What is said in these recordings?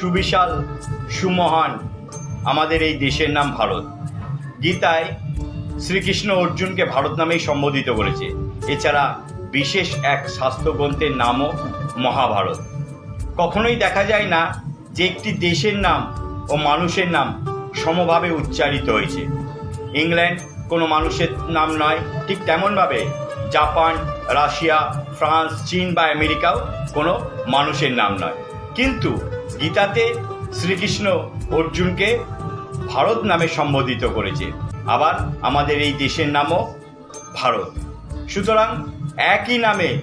সুবিশাল, সুমহান আমাদের এই দেশের নাম ভারত। গীতায় শ্রীকৃষ্ণ অর্জুনকে ভারত নামেই সম্বোধিত করেছে। এছাড়া বিশেষ এক শাস্ত্রগ্রন্থের নামও মহাভারত। কখনোই দেখা যায় না যে একটি দেশের নাম ও মানুষের নাম সমভাবে উচ্চারিত হয়েছে। ইংল্যান্ড কোনো মানুষের নাম নয়, ঠিক তেমনভাবে জাপান, রাশিয়া, ফ্রান্স, চীন বা আমেরিকাও কোনো মানুষের নাম নয়। কিন্তু গীতাতে শ্রীকৃষ্ণ অর্জুনকে ভারত নামে সম্বোধিত করেছে। আবার আমাদের এই দেশের নামও ভারত। সুতরাং একই নামে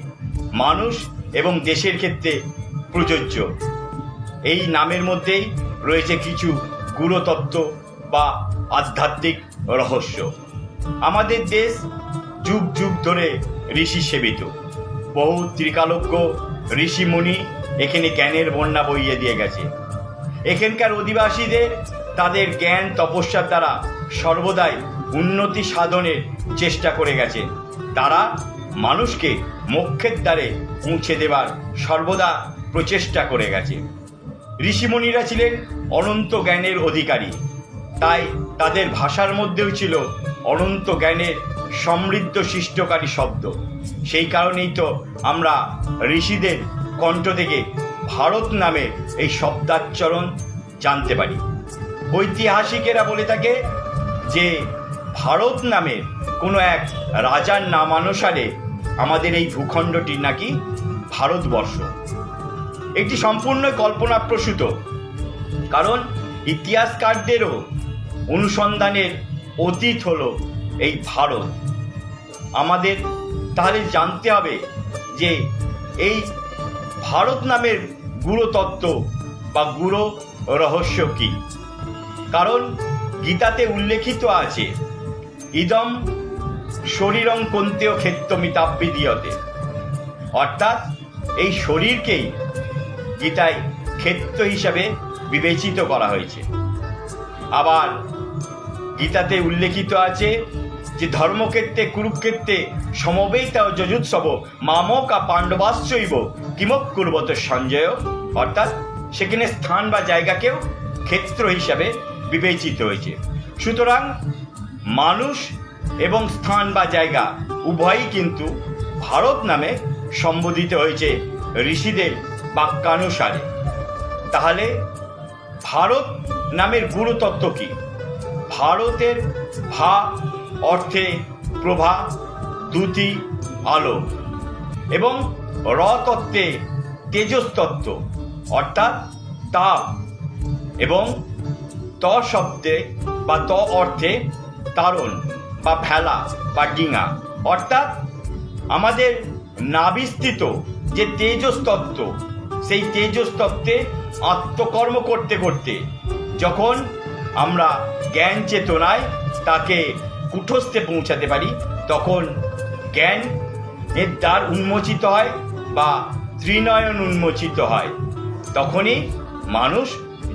মানুষ এবং দেশের ক্ষেত্রে প্রযোজ্য। এই নামের মধ্যেই রয়েছে কিছু গুরুতত্ত্ব বা আধ্যাত্মিক রহস্য। আমাদের দেশ যুগ যুগ ধরে ঋষি সেবিত। বহু ত্রিকালজ্ঞ ঋষিমুনি এখানে জ্ঞানের বন্যা বইয়ে দিয়ে গেছে। এখানকার অধিবাসীদের তাদের জ্ঞান তপস্যার দ্বারা সর্বদাই উন্নতি সাধনের চেষ্টা করে গেছে। তারা মানুষকে মোক্ষের দ্বারে পৌঁছে দেবার সর্বদা প্রচেষ্টা করে গেছে। ঋষিমুনিরা ছিলেন অনন্ত জ্ঞানের অধিকারী। তাই তাদের ভাষার মধ্যেও ছিল অনন্ত জ্ঞানের সমৃদ্ধ সৃষ্টকারী শব্দ। সেই কারণেই তো আমরা ঋষিদের কণ্ঠ থেকে ভারত নামে এই শব্দাচ্চরণ জানতে পারি। ঐতিহাসিকেরা বলে থাকে যে ভারত নামে কোনো এক রাজার নামানুসারে আমাদের এই ভূখণ্ডটির নাকি ভারতবর্ষ। একটি সম্পূর্ণ কল্পনাপ্রসূত, কারণ ইতিহাসকারদেরও অনুসন্ধানের অতীত হল এই ভারত। আমাদের তাহলে জানতে হবে যে এই ভারত নামের গুরু তত্ত্ব বা গুরু রহস্য কী? কারণ গীতাতে উল্লেখিত আছে, ইদম শরীরং কন্তেয় ক্ষেত্রমিতাপ্পিদিয়তে অর্থাৎ এই শরীরকেই গীতায় ক্ষেত্র হিসাবে বিবেচিত করা হয়েছে। আবার গীতাতে উল্লেখিত আছে যে ধর্মক্ষেত্রে কুরুক্ষেত্রে সমবেত যজুৎসব, মামকা পাণ্ডবাশ্চৈব, কিমক কুর্বত সঞ্জয়? অর্থাৎ সেখানে স্থান বা জায়গাকেও ক্ষেত্র হিসাবে বিবেচিত হয়েছে। সুতরাং মানুষ এবং স্থান বা জায়গা উভয়ই কিন্তু ভারত নামে সম্বোধিত হয়েছে ঋষিদের বাক্যানুসারে। তাহলে ভারত নামের গুরুতত্ত্ব কি? ভারতের ভা অর্থে প্রভা, দ্যুতি, আলো এবং র তত্ত্বে তেজস্তত্ত্ব, অর্থাৎ তাপ এবং ত শব্দে বা ত অর্থে তারণ বা ভেলা বা ডিঙা, অর্থাৎ আমাদের নাবিস্থিত যে তেজস্তত্ত্ব, সেই তেজস্তত্ত্বে আত্মকর্ম করতে করতে, যখন আমরা জ্ঞান চেতনায় তাকে কুঠস্থে পৌঁছাতে পারি, তখন জ্ঞান এর দ্বার উন্মোচিত হয় বা ত্রিনয়ন উন্মোচিত হয়। তখনই মানুষ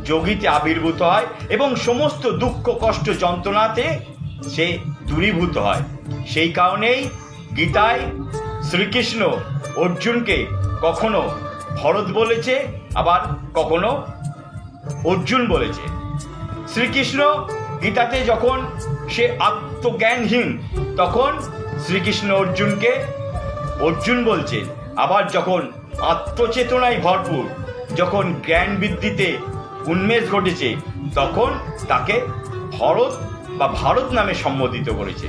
যোগীতে আবির্ভূত হয় এবং সমস্ত দুঃখ, কষ্ট, যন্ত্রণাতে সে দূরীভূত হয়। সেই কারণেই গীতায় শ্রীকৃষ্ণ অর্জুনকে কখনো ভরত বলেছে, আবার কখনো অর্জুন বলেছে। শ্রীকৃষ্ণ গীতাতে যখন সে আত্মজ্ঞানহীন। তখন শ্রীকৃষ্ণ অর্জুনকে, অর্জুন বলছে, আবার যখন আত্মচেতনায় ভরপুর, যখন জ্ঞান বৃদ্ধিতে উন্মেষ ঘটেছে, তখন তাকে ভরত বা ভারত নামে সম্বোধিত করেছে।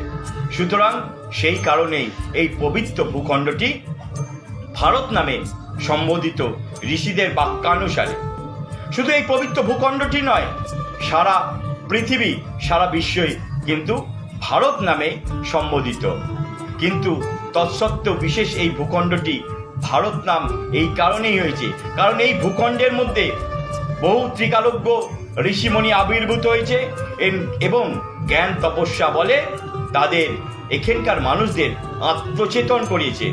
সুতরাং সেই কারণেই এই পবিত্র ভূখণ্ডটি ভারত নামে সম্বোধিত ঋষিদের বাক্যানুসারে। শুধু এই পবিত্র ভূখণ্ডটি নয়, সারা পৃথিবী, সারা বিশ্বই কিন্তু ভারত নামে সম্বোধিত। কিন্তু তৎসত্ত্বেও বিশেষ এই ভূখণ্ডটি ভারত নাম এই কারণেই হয়েছে। কারণ এই ভূখণ্ডের মধ্যে বহু ত্রিকালজ্ঞ ঋষিমণি আবির্ভূত হয়েছে এবং জ্ঞান তপস্যা বলে তাদের এখানকার মানুষদের আত্মচেতন করিয়েছে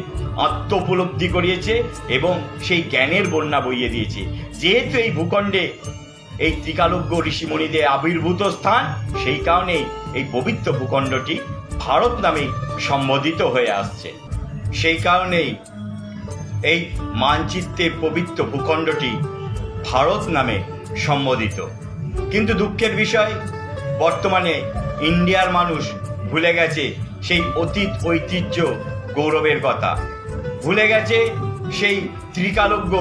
আত্ম উপলব্ধি করিয়েছে এবং সেই জ্ঞানের বন্যা বইয়ে দিয়েছে। যেহেতু এই ভূখণ্ডে এই ত্রিকালজ্ঞ ঋষিমণিদের আবির্ভূত স্থান, সেই কারণেই এই পবিত্র ভূখণ্ডটি ভারত নামে সম্বোধিত হয়ে আসছে। সেই কারণেই এই মানচিত্রে পবিত্র ভূখণ্ডটি ভারত নামে সম্বোধিত। কিন্তু দুঃখের বিষয়, বর্তমানে ইন্ডিয়ার মানুষ ভুলে গেছে সেই অতীত ঐতিহ্য গৌরবের কথা। ভুলে গেছে সেই ত্রিকালজ্ঞ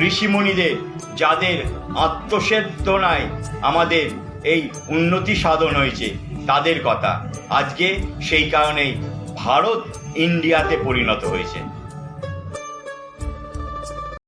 ঋষিমুনিদের যাদের আত্মসেদনায় আমাদের এই উন্নতি সাধন হয়েছে, তাদের কথা। আজকে সেই কারণেই ভারত ইন্ডিয়াতে পরিণত হয়েছে।